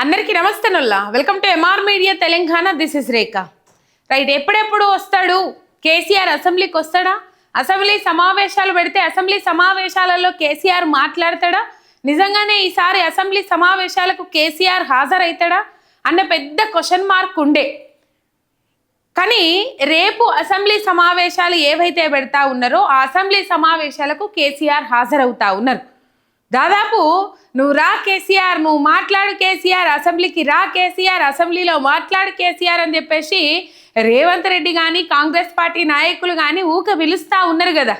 అందరికీ నమస్తే నొల్లా. Welcome to MR media Telangana. This is Rekha right ఎప్పుడెప్పుడు వస్తాడు? కేసీఆర్ అసెంబ్లీకి వస్తాడా? అసెంబ్లీ సమావేశాలు పెడితే అసెంబ్లీ సమావేశాలలో కేసీఆర్ మాట్లాడతాడా? నిజంగానే ఈసారి అసెంబ్లీ సమావేశాలకు కేసీఆర్ హాజరవుతాడా? అన్న పెద్ద క్వశ్చన్ మార్క్ ఉండే. కానీ రేపు అసెంబ్లీ సమావేశాలు ఏవైతే పెడతా ఉన్నారో ఆ అసెంబ్లీ సమావేశాలకు కేసీఆర్ హాజరవుతా ఉన్నారు. దాదాపు నువ్వు రా కేసీఆర్ నువ్వు మాట్లాడు కేసీఆర్ అసెంబ్లీకి రా కేసీఆర్ అసెంబ్లీలో మాట్లాడు కేసీఆర్ అని చెప్పేసి రేవంత్ రెడ్డి కానీ కాంగ్రెస్ పార్టీ నాయకులు కానీ ఊక పిలుస్తా ఉన్నారు కదా.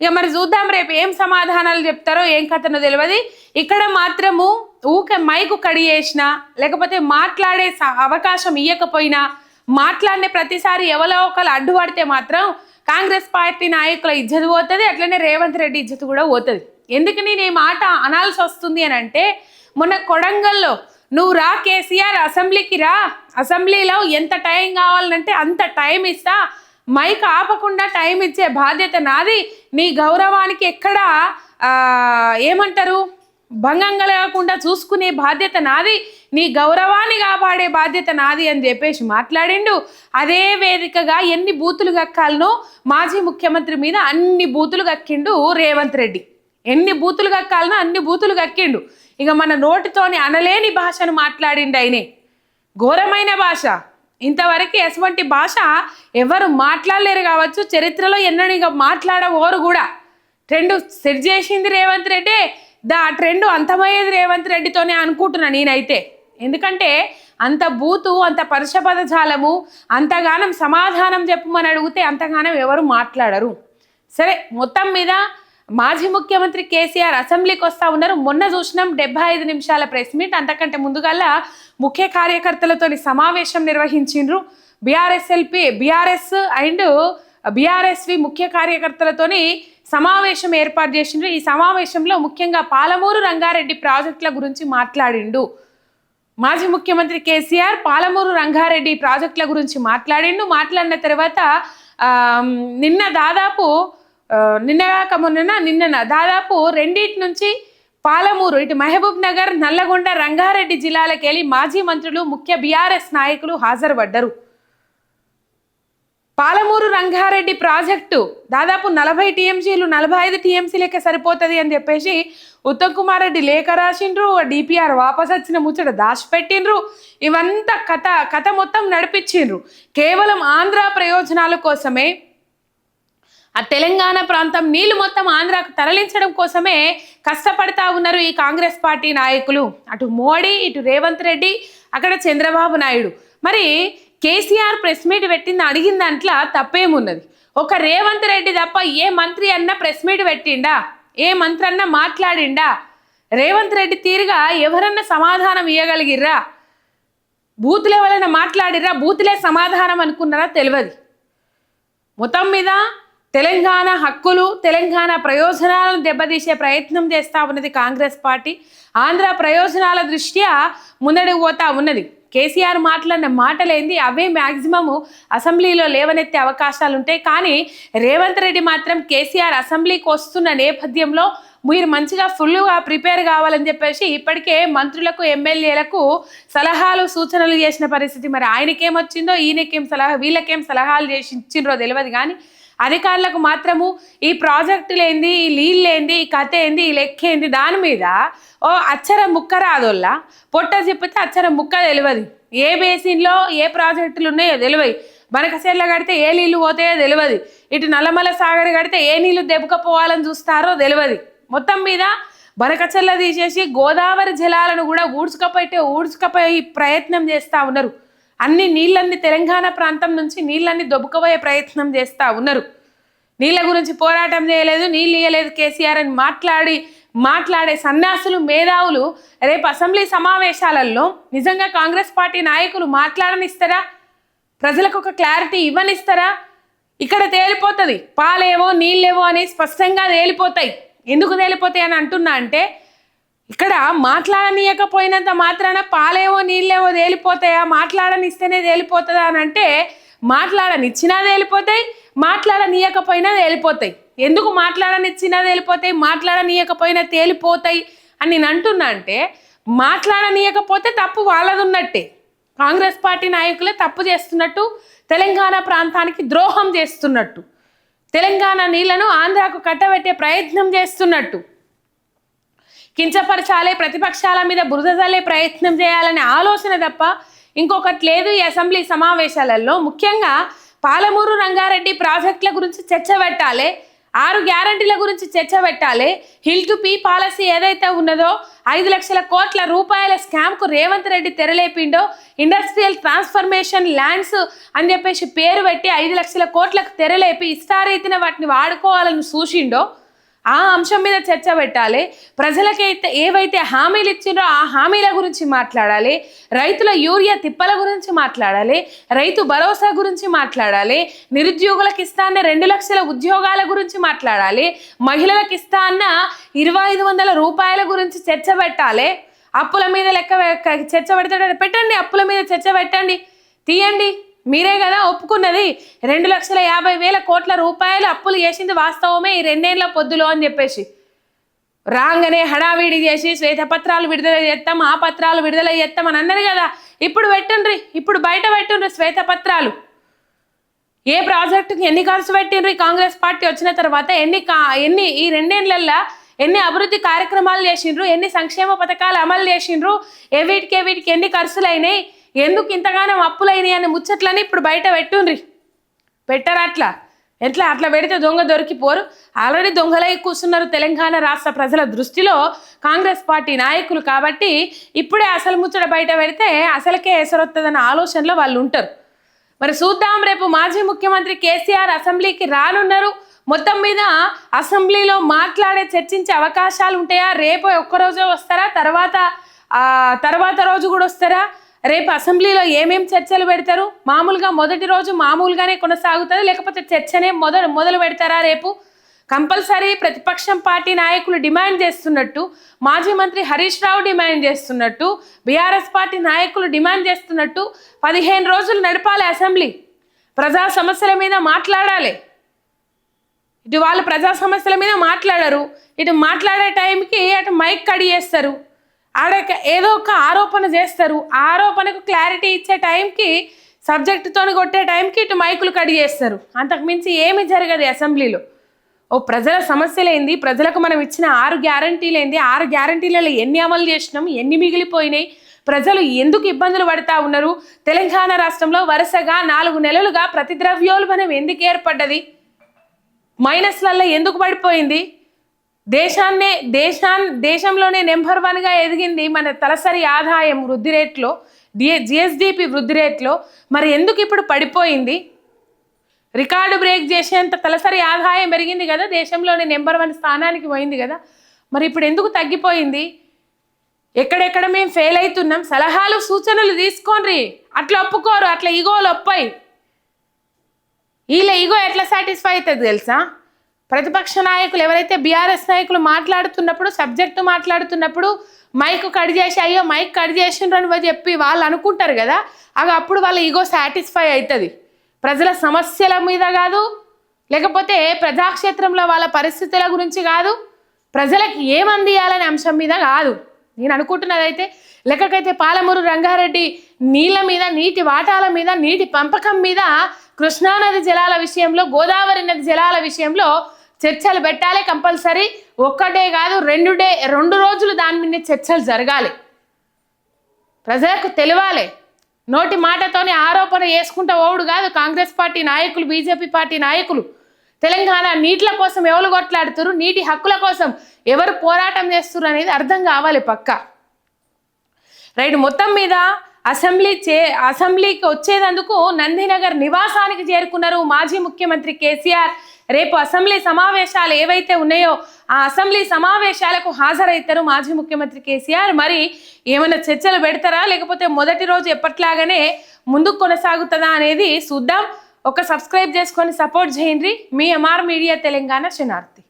ఇక మరి చూద్దాం రేపు ఏం సమాధానాలు చెప్తారో ఏం కథనో తెలియదు ఇక్కడ మాత్రము ఊక మైకు కడిగేసిన లేకపోతే మాట్లాడే అవకాశం ఇవ్వకపోయినా మాట్లాడిన ప్రతిసారి ఎవరో ఒకరు అడ్డుపడితే మాత్రం కాంగ్రెస్ పార్టీ నాయకుల ఇజ్జత్ పోతుంది అట్లనే రేవంత్ రెడ్డి ఇజ్జత్ కూడా పోతుంది. ఎందుకు నేను ఈ మాట అనాల్సి వస్తుంది అని అంటే మొన్న కొడంగల్లో నువ్వు రా కేసీఆర్ అసెంబ్లీకి రా అసెంబ్లీలో ఎంత టైం కావాలంటే అంత టైం ఇస్తా మైక్ ఆపకుండా టైం ఇచ్చే బాధ్యత నాది నీ గౌరవానికి ఎక్కడ ఏమంటారు భంగం కలగకుండా చూసుకునే బాధ్యత నాది నీ గౌరవాన్ని కాపాడే బాధ్యత నాది అని చెప్పేసి మాట్లాడిండు. అదే వేదికగా ఎన్ని బూతులు కక్కాలనో మాజీ ముఖ్యమంత్రి మీద అన్ని బూతులు కక్కిండు రేవంత్ రెడ్డి. ఎన్ని బూతులు కక్కాలనో అన్ని బూతులు కక్కిండు. ఇక మన నోటితోని అనలేని భాషను మాట్లాడిండు ఆయనే. ఘోరమైన భాష. ఇంతవరకు ఎటువంటి భాష ఎవరు మాట్లాడలేరు కావచ్చు చరిత్రలో ఎన్నడూ ఇక మాట్లాడవోరు కూడా. ట్రెండ్ సెట్ చేసింది రేవంత్ రెడ్డి దా ఆ ట్రెండ్ అంతమయ్యేది రేవంత్ రెడ్డితోనే అనుకుంటున్నా నేనైతే. ఎందుకంటే అంత బూతు అంత పరుష జాలము అంతగానం సమాధానం చెప్పమని అడిగితే అంతగానం ఎవరు మాట్లాడరు. సరే మొత్తం మీద మాజీ ముఖ్యమంత్రి కేసీఆర్ అసెంబ్లీకి వస్తా ఉన్నారు. మొన్న చూసినాం డెబ్బై ఐదు నిమిషాల ప్రెస్ మీట్. అంతకంటే ముందుగల్లా ముఖ్య కార్యకర్తలతోని సమావేశం నిర్వహించిండ్రు. బీఆర్ఎస్ఎల్పి బీఆర్ఎస్ అండ్ బీఆర్ఎస్వి ముఖ్య కార్యకర్తలతోని సమావేశం ఏర్పాటు చేసిండ్రు. ఈ సమావేశంలో ముఖ్యంగా పాలమూరు రంగారెడ్డి ప్రాజెక్టుల గురించి మాట్లాడిండు. మాజీ ముఖ్యమంత్రి కేసీఆర్ పాలమూరు రంగారెడ్డి ప్రాజెక్టుల గురించి మాట్లాడిండు. మాట్లాడిన తర్వాత నిన్న దాదాపు ఆ, నిన్న కాక మొన్న నిన్న దాదాపు రెండింటి నుంచి పాలమూరు ఇటు మహబూబ్ నగర్ నల్లగొండ రంగారెడ్డి జిల్లాలకు వెళ్ళి మాజీ మంత్రులు ముఖ్య బీఆర్ఎస్ నాయకులు హాజరుపడ్డారు. పాలమూరు రంగారెడ్డి ప్రాజెక్టు దాదాపు నలభై టీఎంసీలు నలభై ఐదు టీఎంసీలకే సరిపోతుంది అని చెప్పేసి ఉత్తమ్ కుమార్ రెడ్డి లేఖ రాసిండ్రు డిపిఆర్ వాపస్ వచ్చిన ముచ్చట దాచిపెట్టిండ్రు. ఇవంతా కథ కథ మొత్తం నడిపించిండ్రు. కేవలం ఆంధ్ర ప్రయోజనాల కోసమే ఆ తెలంగాణ ప్రాంతం నీళ్ళు మొత్తం ఆంధ్రాకు తరలించడం కోసమే కష్టపడతా ఉన్నారు ఈ కాంగ్రెస్ పార్టీ నాయకులు. అటు మోడీ ఇటు రేవంత్ రెడ్డి అక్కడ చంద్రబాబు నాయుడు. మరి కేసీఆర్ ప్రెస్ మీట్ పెట్టింది అడిగిన దాంట్లో తప్పేమున్నది? ఒక రేవంత్ రెడ్డి తప్ప ఏ మంత్రి అన్న ప్రెస్ మీట్ పెట్టిండా? ఏ మంత్రి అన్న మాట్లాడిండా? రేవంత్ రెడ్డి తీరుగా ఎవరన్నా సమాధానం ఇవ్వగలిగిర్రా బూతులు ఎవరైనా మాట్లాడిర్రా? బూతులే సమాధానం అనుకున్నారా? తెలియదు మొత్తం మీద తెలంగాణ హక్కులు తెలంగాణ ప్రయోజనాలను దెబ్బతీసే ప్రయత్నం చేస్తూ ఉన్నది కాంగ్రెస్ పార్టీ. ఆంధ్ర ప్రయోజనాల దృష్ట్యా ముందడుగు పోతా ఉన్నది. కేసీఆర్ మాట్లాడిన మాటలేంది అవే మ్యాక్సిమము అసెంబ్లీలో లేవనెత్తే అవకాశాలు ఉంటాయి కానీ రేవంత్ రెడ్డి మాత్రం కేసీఆర్ అసెంబ్లీకి వస్తున్న నేపథ్యంలో మీరు మంచిగా ఫుల్గా ప్రిపేర్ కావాలని చెప్పేసి ఇప్పటికే మంత్రులకు ఎమ్మెల్యేలకు సలహాలు సూచనలు చేసిన పరిస్థితి. మరి ఆయనకేమొచ్చిందో ఈయనకేం సలహా వీళ్ళకేం సలహాలు చేసి ఇచ్చిండ్రో తెలియదు కానీ అధికారులకు మాత్రము ఈ ప్రాజెక్టు లేంది ఈ నీళ్ళు ఏంది ఈ కథ ఏంది ఈ లెక్క ఏంది దాని మీద ఓ అచ్చర ముక్క రాదోళ్ళ. పొట్ట చెప్పితే అచ్చర ముక్క తెలియదు. ఏ బేసిన్లో ఏ ప్రాజెక్టులు ఉన్నాయో తెలియదు. బనకసేళ్ళ కడితే ఏ నీళ్ళు పోతాయో తెలియదు. ఇటు నల్లమల సాగర్ కడితే ఏ నీళ్ళు దెబ్బకపోవాలని చూస్తారో తెలియదు. మొత్తం మీద బనకచెల్ల తీసేసి గోదావరి జలాలను కూడా ఊడ్చుకపోయితే ఊడ్చుకపోయి ప్రయత్నం చేస్తూ ఉన్నారు. అన్ని నీళ్ళన్ని తెలంగాణ ప్రాంతం నుంచి నీళ్ళన్ని దొబ్బుకపోయే ప్రయత్నం చేస్తూ ఉన్నారు. నీళ్ళ గురించి పోరాటం చేయలేదు నీళ్ళు ఇయ్యలేదు కేసీఆర్ అని మాట్లాడి మాట్లాడే సన్యాసులు మేధావులు రేపు అసెంబ్లీ సమావేశాలలో నిజంగా కాంగ్రెస్ పార్టీ నాయకులు మాట్లాడనిస్తారా? ప్రజలకు ఒక క్లారిటీ ఇవ్వనిస్తారా? ఇక్కడ తేలిపోతుంది. పాలేవో నీళ్ళేవో అని స్పష్టంగా తేలిపోతాయి. ఎందుకు తేలిపోతాయి అని అంటున్నా అంటే ఇక్కడ మాట్లాడనీయకపోయినంత మాత్రాన పాలేవో నీళ్ళేవో తేలిపోతాయా? మాట్లాడనిస్తేనే తేలిపోతుందా అని అంటే మాట్లాడనిచ్చినా తేలిపోతాయి మాట్లాడనీయకపోయినా తేలిపోతాయి. ఎందుకు మాట్లాడనిచ్చినా తేలిపోతాయి మాట్లాడనీయకపోయినా తేలిపోతాయి అని నేను అంటున్నా అంటే మాట్లాడనీయకపోతే తప్పు వాళ్ళది ఉన్నట్టే కాంగ్రెస్ పార్టీ నాయకులే తప్పు చేస్తున్నట్టు తెలంగాణ ప్రాంతానికి ద్రోహం చేస్తున్నట్టు. తెలంగాణ నీళ్ళను ఆంధ్రాకు కట్టబెట్టే ప్రయత్నం చేస్తున్నట్టు. కించపరచాలే ప్రతిపక్షాల మీద బురద చల్లే ప్రయత్నం చేయాలనే ఆలోచన తప్ప ఇంకొకటి లేదు ఈ అసెంబ్లీ సమావేశాలలో. ముఖ్యంగా పాలమూరు రంగారెడ్డి ప్రాజెక్టుల గురించి చర్చ పెట్టాలి. ఆరు గ్యారంటీల గురించి చర్చ పెట్టాలి. హిల్ టు పీ పాలసీ ఏదైతే ఉన్నదో ఐదు లక్షల కోట్ల రూపాయల స్కామ్కు రేవంత్ రెడ్డి తెరలేపిండో ఇండస్ట్రియల్ ట్రాన్స్ఫర్మేషన్ ల్యాండ్స్ అని చెప్పేసి పేరు పెట్టి ఐదు లక్షల కోట్లకు తెరలేపి ఇష్టారీతిన వాటిని వాడుకోవాలని చూసిండో ఆ అంశం మీద చర్చ పెట్టాలి. ప్రజలకైతే ఏవైతే హామీలు ఇచ్చిండ్రో ఆ హామీల గురించి మాట్లాడాలి. రైతుల యూరియా తిప్పల గురించి మాట్లాడాలి. రైతు భరోసా గురించి మాట్లాడాలి. నిరుద్యోగులకు ఇస్తా అన్న రెండు లక్షల ఉద్యోగాల గురించి మాట్లాడాలి. మహిళలకు ఇస్తా అన్న ఇరవై ఐదు వందల రూపాయల గురించి చర్చ పెట్టాలి. అప్పుల మీద లెక్క చర్చ పెడతాడు పెట్టండి అప్పుల మీద చర్చ పెట్టండి. తీయండి. మీరే కదా ఒప్పుకున్నది. రెండు లక్షల యాభై వేల కోట్ల రూపాయలు అప్పులు చేసింది వాస్తవమే ఈ రెండేళ్ళ పొద్దులో అని చెప్పేసి. రాగానే హడావిడి చేసి శ్వేతపత్రాలు విడుదల చేస్తాం ఆ పత్రాలు విడుదల చేస్తాం అని అన్నది కదా. ఇప్పుడు పెట్టండ్రి ఇప్పుడు బయట పెట్టండ్రి శ్వేతపత్రాలు. ఏ ప్రాజెక్టుకి ఎన్ని ఖర్చు పెట్టిండ్రు ఈ కాంగ్రెస్ పార్టీ వచ్చిన తర్వాత ఎన్ని కా ఎన్ని ఈ రెండేళ్ళల్లో ఎన్ని అభివృద్ధి కార్యక్రమాలు చేసిండ్రు ఎన్ని సంక్షేమ పథకాలు అమలు చేసిండ్రు ఏ వీటికి ఏ వీటికి ఎన్ని ఖర్చులు అయినాయి ఎందుకు ఇంతగానో అప్పులైనాయి అని ముచ్చట్లని ఇప్పుడు బయట పెట్టుండ్రి? పెట్టరు అట్లా? ఎట్లా అట్లా పెడితే దొంగ దొరికిపోరు? ఆల్రెడీ దొంగలై కూర్చున్నారు తెలంగాణ రాష్ట్ర ప్రజల దృష్టిలో కాంగ్రెస్ పార్టీ నాయకులు కాబట్టి ఇప్పుడే అసలు ముచ్చట బయట పెడితే అసలుకే ఎసరొత్తదన్న ఆలోచనలో వాళ్ళు ఉంటారు. మరి చూద్దాం రేపు మాజీ ముఖ్యమంత్రి కేసీఆర్ అసెంబ్లీకి రానున్నారు. మొత్తం మీద అసెంబ్లీలో మాట్లాడే చర్చించే అవకాశాలు ఉంటాయా? రేపు ఒక్కరోజే వస్తారా? తర్వాత తర్వాత రోజు కూడా వస్తారా? రేపు అసెంబ్లీలో ఏమేం చర్చలు పెడతారు? మామూలుగా మొదటి రోజు మామూలుగానే కొనసాగుతుంది? లేకపోతే చర్చనే మొదలు మొదలు పెడతారా రేపు? కంపల్సరీ ప్రతిపక్షం పార్టీ నాయకులు డిమాండ్ చేస్తున్నట్టు మాజీ మంత్రి హరీష్ రావు డిమాండ్ చేస్తున్నట్టు బీఆర్ఎస్ పార్టీ నాయకులు డిమాండ్ చేస్తున్నట్టు పదిహేను రోజులు నడపాలి అసెంబ్లీ. ప్రజా సమస్యల మీద మాట్లాడాలి. ఇటు వాళ్ళు ప్రజా సమస్యల మీద మాట్లాడరు. ఇటు మాట్లాడే టైంకి అటు మైక్ కడి చేస్తారు ఆడ ఏదో ఒక ఆరోపణ చేస్తారు. ఆ ఆరోపణకు క్లారిటీ ఇచ్చే టైంకి సబ్జెక్టుతోని కొట్టే టైంకి ఇటు మైకులు కడి చేస్తారు. అంతకు మించి ఏమి జరగదు అసెంబ్లీలో ఓ ప్రజల సమస్యలేంది ప్రజలకు మనం ఇచ్చిన ఆరు గ్యారంటీలేంది ఆరు గ్యారంటీలలో ఎన్ని అమలు చేసినాం ఎన్ని మిగిలిపోయినాయి ప్రజలు ఎందుకు ఇబ్బందులు పడతా ఉన్నారు? తెలంగాణ రాష్ట్రంలో వరుసగా నాలుగు నెలలుగా ప్రతి ద్రవ్యోల్బణం ఎందుకు ఏర్పడ్డది? మైనస్లలో ఎందుకు పడిపోయింది? దేశాన్నే దేశాన్ దేశంలోనే నెంబర్ వన్గా ఎదిగింది మన తలసరి ఆదాయం వృద్ధి రేట్లో డిఏ జిఎస్డిపి వృద్ధి రేట్లో. మరి ఎందుకు ఇప్పుడు పడిపోయింది? రికార్డు బ్రేక్ చేసేంత తలసరి ఆదాయం పెరిగింది కదా దేశంలోనే నెంబర్ వన్ స్థానానికి పోయింది కదా. మరి ఇప్పుడు ఎందుకు తగ్గిపోయింది? ఎక్కడెక్కడ మేము ఫెయిల్ అవుతున్నాం సలహాలు సూచనలు తీసుకోండి అట్లా ఒప్పుకోరు అట్లా ఈగోలు ఒప్పాయి వీళ్ళ ఈగో ఎట్లా సాటిస్ఫై అవుతుంది తెలుసా? ప్రతిపక్ష నాయకులు ఎవరైతే బీఆర్ఎస్ నాయకులు మాట్లాడుతున్నప్పుడు సబ్జెక్టు మాట్లాడుతున్నప్పుడు మైక్ కట్ చేసి అయ్యో మైక్ కట్ చేసిండ్రు అని చెప్పి వాళ్ళు అనుకుంటారు కదా అవి అప్పుడు వాళ్ళ ఈగో సాటిస్ఫై అవుతుంది ప్రజల సమస్యల మీద కాదు లేకపోతే ప్రజాక్షేత్రంలో వాళ్ళ పరిస్థితుల గురించి కాదు ప్రజలకు ఏమందియాలనే అంశం మీద కాదు. నేను అనుకుంటున్నదైతే లెక్కకైతే పాలమూరు రంగారెడ్డి నీళ్ళ మీద నీటి వాటాల మీద నీటి పంపకం మీద కృష్ణానది జలాల విషయంలో గోదావరి నది జలాల విషయంలో చర్చలు పెట్టాలి కంపల్సరీ. ఒక్కటే కాదు రెండు డే రెండు రోజులు దాని మీద చర్చలు జరగాలి. ప్రజలకు తెలియాలి. నోటి మాటతోనే ఆరోపణ చేసుకుంటా ఓడు కాదు. కాంగ్రెస్ పార్టీ నాయకులు బీజేపీ పార్టీ నాయకులు. తెలంగాణ నీట్ల కోసం ఎవరు కొట్లాడుతారు? నీటి హక్కుల కోసం ఎవరు పోరాటం చేస్తున్నారు అనేది అర్థం కావాలి పక్కా. రైట్ మొత్తం మీద అసెంబ్లీ చే అసెంబ్లీకి వచ్చేందుకు నందినగర్ నివాసానికి చేరుకున్నారు మాజీ ముఖ్యమంత్రి కేసీఆర్. రేపు అసెంబ్లీ సమావేశాలు ఏవైతే ఉన్నాయో ఆ అసెంబ్లీ సమావేశాలకు హాజరవుతారు మాజీ ముఖ్యమంత్రి కేసీఆర్. మరి ఏమైనా చర్చలు పెడతారా? లేకపోతే మొదటి రోజు ఎప్పట్లాగానే ముందుకు కొనసాగుతుందా అనేది చూద్దాం. ఒక సబ్స్క్రైబ్ చేసుకొని సపోర్ట్ చేయండి. మీ ఎంఆర్ మీడియా తెలంగాణ శనార్థి